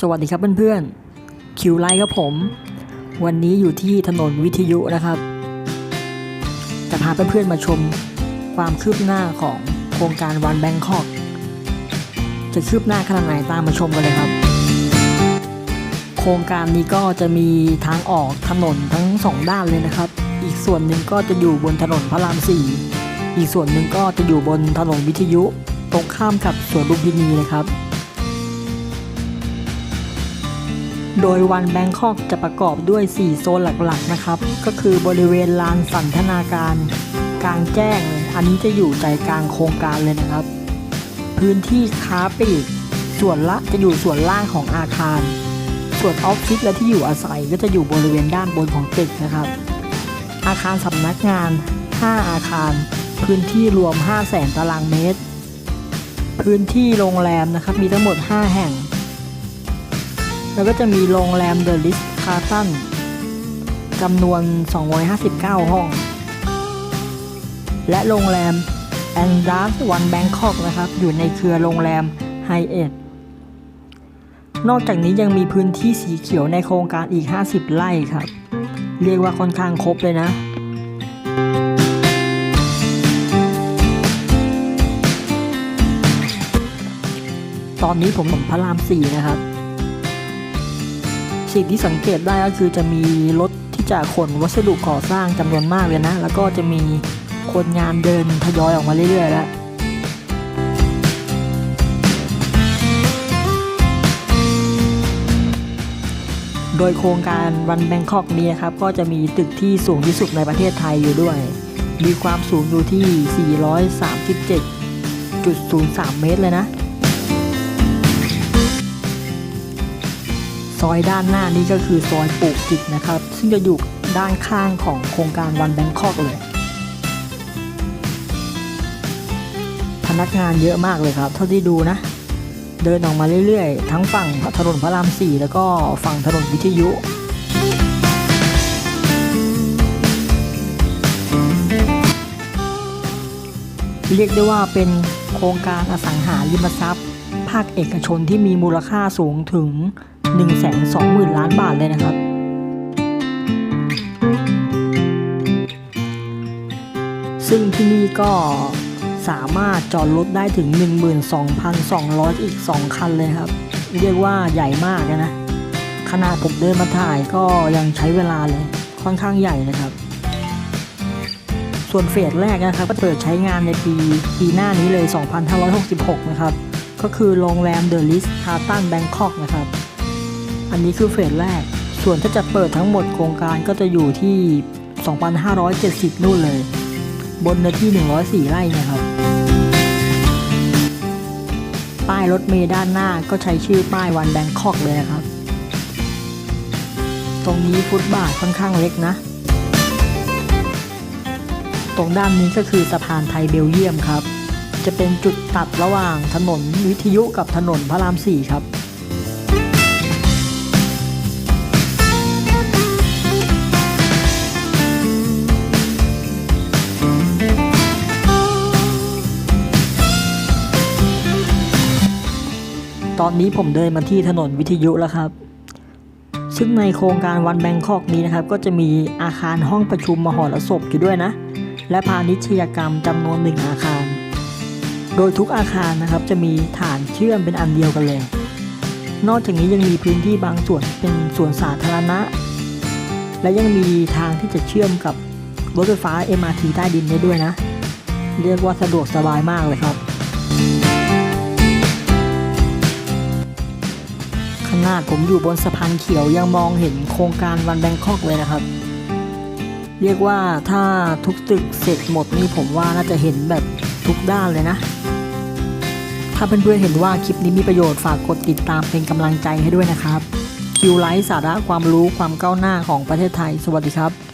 สวัสดีครับเพื่อนๆ คิวไลท์ครับผม วันนี้อยู่ที่ถนนวิทยุนะครับ จะพาเพื่อนๆมาชมความคืบหน้าของโครงการวันแบงคอกจะคืบหน้าขนาดไหนตามมาชมกันเลยครับ โครงการนี้ก็จะมีทางออกถนนทั้งสองด้านเลยนะครับ อีกส่วนหนึ่งก็จะอยู่บนถนนพระรามสี่อีกส่วนหนึ่งก็จะอยู่บนถนนวิทยุ ตรงข้ามกับสวนลุมพินีเลยครับ โดยวันแบงคอกจะประกอบด้วย 4 โซนหลักๆนะครับ ก็คือบริเวณลานสันทนาการ กลางแจ้งเลยอันนี้จะอยู่ใจกลางโครงการเลยนะครับ พื้นที่ค้าปลีกส่วนละจะอยู่ส่วนล่างของอาคาร ส่วนออฟฟิศและที่อยู่อาศัยก็จะอยู่บริเวณด้านบนของตึกนะครับ อาคารสำนักงาน 5 อาคาร พื้นที่รวม 5 0 0แสนตารางเมตร พื้นที่โรงแรมนะครับมีทั้งหมด 5 แห่ง แล้วก็จะมีโรงแรมเดอะลิสคาร์ตันจำนวน 259 ห้อง และโรงแรมแอนดัสวันแบงคอกนะครับ อยู่ในเครือโรงแรมไฮเอ็ดนอกจากนี้ยังมีพื้นที่สีเขียวในโครงการอีก 50 ไร่ครับ เรียกว่าค่อนข้างครบเลยนะ ตอนนี้ผมผมพระรามสี่นะครับ สิ่งที่สังเกตได้ก็คือจะมีรถที่จะขนวัสดุก่อสร้างจำนวนมากเลยนะ แล้วก็จะมีคนงานเดินทยอยออกมาเรื่อยๆแล้วโดยโครงการวันแบงคอกนี้ครับก็จะมีตึกที่สูงที่สุดในประเทศไทยอยู่ด้วย มีความสูงอยู่ที่ 437.03 เมตรเลยนะ อยด้านหน้านี้ก็คือซอยปลูกจิตนะครับ ซึ่งจะอยู่ด้านข้างของโครงการวันแบงคอกเลย พนักงานเยอะมากเลยครับ เท่าที่ดูนะ เดินออกมาเรื่อยๆ ทั้งฝั่งถนนพระรามสี่แล้วก็ฝั่งถนนวิทยุเรียกได้ว่าเป็นโครงการอสังหาริมทรัพย์าคเอกชนที่มีมูลค่าสูงถึง 120,000 ล้านบาทเลยนะครับ ซึ่งที่นี่ก็สามารถจอดรถได้ถึง 12,200 อีก 2 คันเลยครับ เรียกว่าใหญ่มากนะ ขนาดผมเดินมาถ่ายก็ยังใช้เวลาเลย ค่อนข้างใหญ่นะครับ ส่วนเฟสแรกนะครับ ก็เปิดใช้งานในปีปีหน้านี้เลย 2566 นะครับ ก็คือโรงแรมเดอะลิสคาร์ตันแบงคอกนะครับ อันนี้คือเฟสแรก ส่วนถ้าจะเปิดทั้งหมดโครงการก็จะอยู่ที่ 2,570 นู่นเลย บนเนื้อที่ 104 ไร่นะครับ ป้ายรถเมล์ด้านหน้าก็ใช้ชื่อป้ายวันแบงคอกเลยนะครับ ตรงนี้ฟุตบาทค่อนข้างเล็กนะ ตรงด้านนี้ก็คือสะพานไทยเบลเยียมครับ จะเป็นจุดตัดระหว่างถนนวิทยุกับถนนพระรามสี่ครับตอนนี้ผมเดินมาที่ถนนวิทยุแล้วครับ ซึ่งในโครงการวันแบงคอกนี้นะครับ ก็จะมีอาคารห้องประชุมมหรสพอยู่ด้วยนะ และพาณิชยกรรมจำนวนหนึ่งอาคาร โดยทุกอาคารนะครับจะมีฐานเชื่อมเป็นอันเดียวกันเลย นอกจากนี้ยังมีพื้นที่บางส่วนเป็นส่วนสาธารณะ และยังมีทางที่จะเชื่อมกับรถไฟฟ้า MRT ใต้ดินได้ด้วยนะ เรียกว่าสะดวกสบายมากเลยครับ ขนาดผมอยู่บนสะพานเขียวยังมองเห็นโครงการวันแบงคอกเลยนะครับ เรียกว่าถ้าทุกตึกเสร็จหมดนี่ผมว่าน่าจะเห็นแบบทุกด้านเลยนะาเพื่อนๆเห็นว่าคลิปนี้มีประโยชน์ฝากกดติดตามเป็นกำลังใจให้ด้วยนะครับคิวไลท์สาระความรู้ความก้าวหน้าของประเทศไทย สวัสดีครับ